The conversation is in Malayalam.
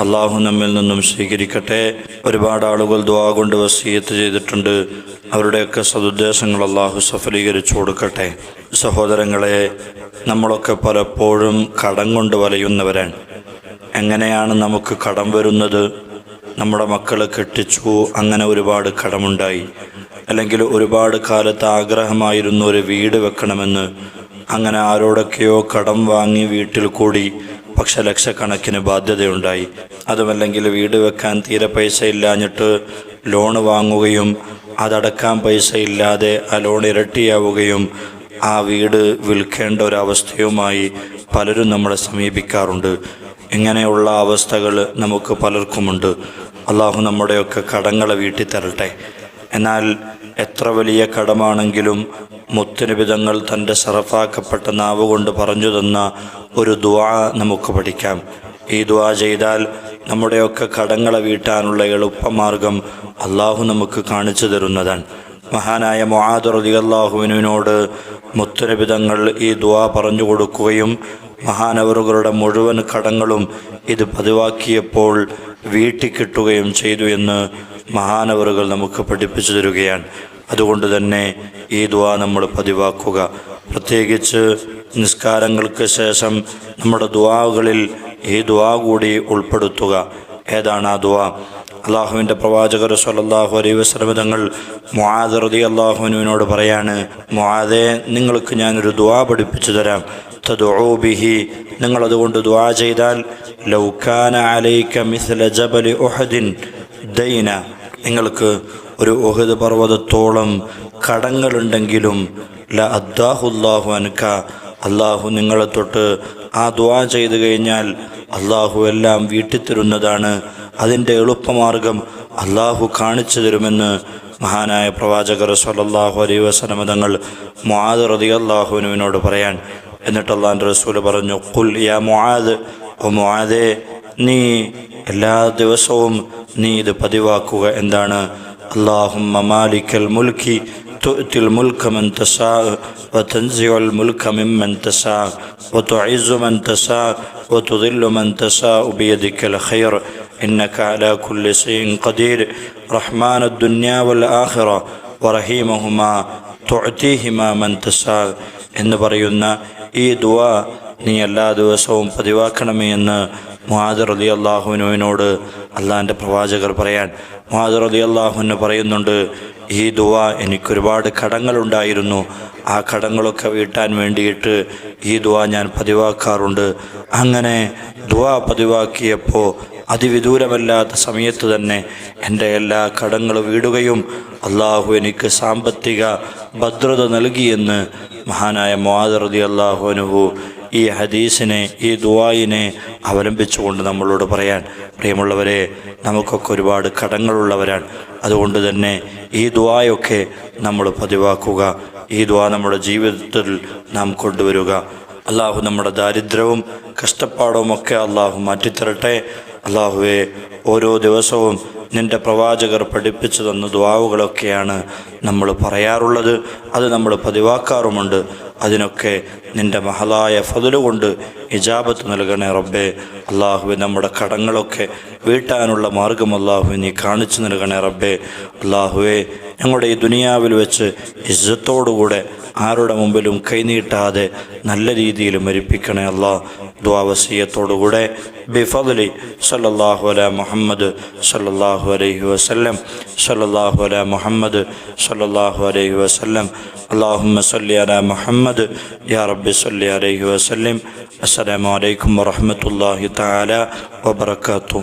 അള്ളാഹു നമ്മിൽ നിന്നും സ്വീകരിക്കട്ടെ. ഒരുപാട് ആളുകൾ ദ്വാ കൊണ്ട് വസീയത്ത് ചെയ്തിട്ടുണ്ട്. അവരുടെയൊക്കെ സതുദ്ദേശങ്ങൾ അള്ളാഹു സഫലീകരിച്ചു കൊടുക്കട്ടെ. സഹോദരങ്ങളെ നമ്മളൊക്കെ പലപ്പോഴും കടം കൊണ്ട് വലയുന്നവരാണ്. എങ്ങനെയാണ് നമുക്ക് കടം വരുന്നത്? നമ്മുടെ മക്കളെ കെട്ടിച്ചു. അങ്ങനെ ഒരുപാട് കടമുണ്ടായി. അല്ലെങ്കിൽ ഒരുപാട് കാലത്ത് ആഗ്രഹമായിരുന്നു ഒരു വീട് വെക്കണമെന്ന്. അങ്ങനെ ആരോടൊക്കെയോ കടം വാങ്ങി വീട്ടിൽ കൂടി പക്ഷെ ലക്ഷക്കണക്കിന് ബാധ്യതയുണ്ടായി. അതുമല്ലെങ്കിൽ വീട് വെക്കാൻ തീരെ പൈസ ഇല്ലാഞ്ഞിട്ട് ലോണ് വാങ്ങുകയും അതടക്കാൻ പൈസ ഇല്ലാതെ ആ ലോൺ ഇരട്ടിയാവുകയും ആ വീട് വിൽക്കേണ്ട ഒരവസ്ഥയുമായി പലരും നമ്മളെ സമീപിക്കാറുണ്ട്. ഇങ്ങനെയുള്ള അവസ്ഥകൾ നമുക്ക് പലർക്കുമുണ്ട്. അള്ളാഹു നമ്മുടെയൊക്കെ കടങ്ങളെ വീട്ടിൽ തരട്ടെ എന്നാൽ എത്ര വലിയ കടമാണെങ്കിലും മുത്തനുബിതങ്ങൾ തന്റെ സറഫാക്കപ്പെട്ട നാവ് കൊണ്ട് പറഞ്ഞു തന്ന ഒരു ദ്വാ നമുക്ക് പഠിക്കാം. ഈ ദ്വാ ചെയ്താൽ നമ്മുടെയൊക്കെ കടങ്ങളെ വീട്ടാനുള്ള എളുപ്പമാർഗം അള്ളാഹു നമുക്ക് കാണിച്ചു തരുന്നതാണ്. മഹാനായ മൊഹാദ് അള്ളാഹുവിനോട് മുത്തനുബിതങ്ങൾ ഈ ദ്വാ പറഞ്ഞു കൊടുക്കുകയും മഹാനവറുകളുടെ മുഴുവൻ കടങ്ങളും ഇത് പതിവാക്കിയപ്പോൾ വീട്ടിക്കിട്ടുകയും ചെയ്തു എന്ന് മഹാനവറുകൾ നമുക്ക് പഠിപ്പിച്ചു തരികയാണ്. അതുകൊണ്ട് തന്നെ ഈ ദുആ നമ്മൾ പതിവാക്കുക. പ്രത്യേകിച്ച് നിസ്കാരങ്ങൾക്ക് ശേഷം നമ്മുടെ ദുവാകളിൽ ഈ ദുആ കൂടി ഉൾപ്പെടുത്തുക. ഏതാണ് ആ ദുആ? അള്ളാഹുവിന്റെ പ്രവാചകർ സല്ലാഹു അലൈ വസ്ലമിതങ്ങൾ തങ്ങൾ മുആദ് റതി അള്ളാഹുവിനോട് പറയാണ് മുഹാദെ നിങ്ങൾക്ക് ഞാനൊരു ദുആ പഠിപ്പിച്ചു തരാം. തദ്ബിഹി നിങ്ങളതുകൊണ്ട് ദുആ ചെയ്താൽ ലൗക്കാന അലൈക മിസ്ല ജബലി ഒഹദിൻ ദൈന. നിങ്ങൾക്ക് ഒരു ഓഹദ് പർവതത്തോളം കടങ്ങളുണ്ടെങ്കിലും ല അദ്ദാഹുല്ലാഹു അനക്ക അള്ളാഹു നിങ്ങളെ തൊട്ട് ആ ദ്വാ ചെയ്തു കഴിഞ്ഞാൽ അള്ളാഹു എല്ലാം വീട്ടിത്തരുന്നതാണ്. അതിന്റെ എളുപ്പമാർഗം അള്ളാഹു കാണിച്ചു തരുമെന്ന് മഹാനായ പ്രവാചകർ സല്ലാഹു അലൈ വസലമ തങ്ങൾ മുആദ് റതി അള്ളാഹുവിനുവിനോട് പറയാൻ. എന്നിട്ട് അള്ളാഹിന്റെ റസൂൽ പറഞ്ഞു കുൽ യാ മുആദ് ഓ മുആദേ നീ എല്ലാ ദിവസവും നീ ഇത് പതിവാക്കുക എന്താണ് അള്ളാഹും മാലിക്കൽ മുൽക്കി تؤتي الملك من تشاء وتنزع الملك ممن تشاء وتعز من تشاء وتضل من تشاء بيدك الخير إنك على كل شيء قدير رحمن الدنيا والآخرة ورحيمهما تعطيهما من تشاء എന്ന് പറയുന്ന ഈ ദ നീ എല്ലാ ദിവസവും പതിവാക്കണമേ എന്ന് മുഹാദർ അലി അള്ളാഹുവിനോട് അള്ളാഹിന്റെ പ്രവാചകർ പറയാൻ. മുഹാദർ അലി അള്ളാഹുവിന് പറയുന്നുണ്ട് ഈ ദുവ എനിക്കൊരുപാട് കടങ്ങളുണ്ടായിരുന്നു. ആ കടങ്ങളൊക്കെ വീട്ടാൻ വേണ്ടിയിട്ട് ഈ ദുവ ഞാൻ പതിവാക്കാറുണ്ട്. അങ്ങനെ ദുവ പതിവാക്കിയപ്പോൾ അതിവിദൂരമല്ലാത്ത സമയത്ത് തന്നെ എന്റെ എല്ലാ കടങ്ങളും വീടുകയും അള്ളാഹു എനിക്ക് സാമ്പത്തിക ഭദ്രത നൽകിയെന്ന് മഹാനായ മുഹാദർ അലി അള്ളാഹു അനുഭവ ഈ ഹദീസിനെ ഈ ദുവായിനെ അവലംബിച്ചുകൊണ്ട് നമ്മളോട് പറയാൻ പ്രിയമുള്ളവരെ നമുക്കൊക്കെ ഒരുപാട് കടങ്ങളുള്ളവരാണ്. അതുകൊണ്ട് തന്നെ ഈ ദുവായൊക്കെ നമ്മൾ പതിവാക്കുക. ഈ ദ്വാ നമ്മുടെ ജീവിതത്തിൽ നാം കൊണ്ടുവരിക. അള്ളാഹു നമ്മുടെ ദാരിദ്ര്യവും കഷ്ടപ്പാടവും ഒക്കെ അള്ളാഹു മാറ്റിത്തരട്ടെ. അള്ളാഹുവെ ഓരോ ദിവസവും നിന്റെ പ്രവാചകർ പഠിപ്പിച്ചു തന്ന ദ്വാവുകളൊക്കെയാണ് നമ്മൾ പറയാറുള്ളത്. അത് നമ്മൾ പതിവാക്കാറുമുണ്ട്. അതിനൊക്കെ നിന്റെ മഹലായ ഫതിലുകൊണ്ട് ഇജാബത്ത് നൽകണേ റബ്ബേ. അള്ളാഹുവെ നമ്മുടെ കടങ്ങളൊക്കെ വീട്ടാനുള്ള മാർഗം അള്ളാഹുവെ നീ കാണിച്ചു നൽകണേ റബ്ബേ. അള്ളാഹുവെ ഞങ്ങളുടെ ഈ ദുനിയാവിൽ വെച്ച് ഇജ്ജത്തോടുകൂടെ ആരുടെ മുമ്പിലും കൈനീട്ടാതെ നല്ല രീതിയിൽ മരിപ്പിക്കണേ അല്ല. ദ്വാവസീയത്തോടുകൂടെ ബിഫദലി സല്ലല്ലാഹു അല മുഹമ്മദ് സല്ലല്ലാഹു അലൈഹി വസല്ലം സല്ലല്ലാഹു അല മുഹമ്മദ് സല്ലല്ലാഹു അലൈഹി വസല്ലം. അള്ളാഹുമ്മ സല്ലി അല മുഹമ്മദ് യാ റബ്ബി സല്ലി അലൈഹി വസ്ല്ലം. അസ്സലാമു അലൈക്കും വറഹ്മത്തുള്ളാഹി തആല വബറകാതുഹു.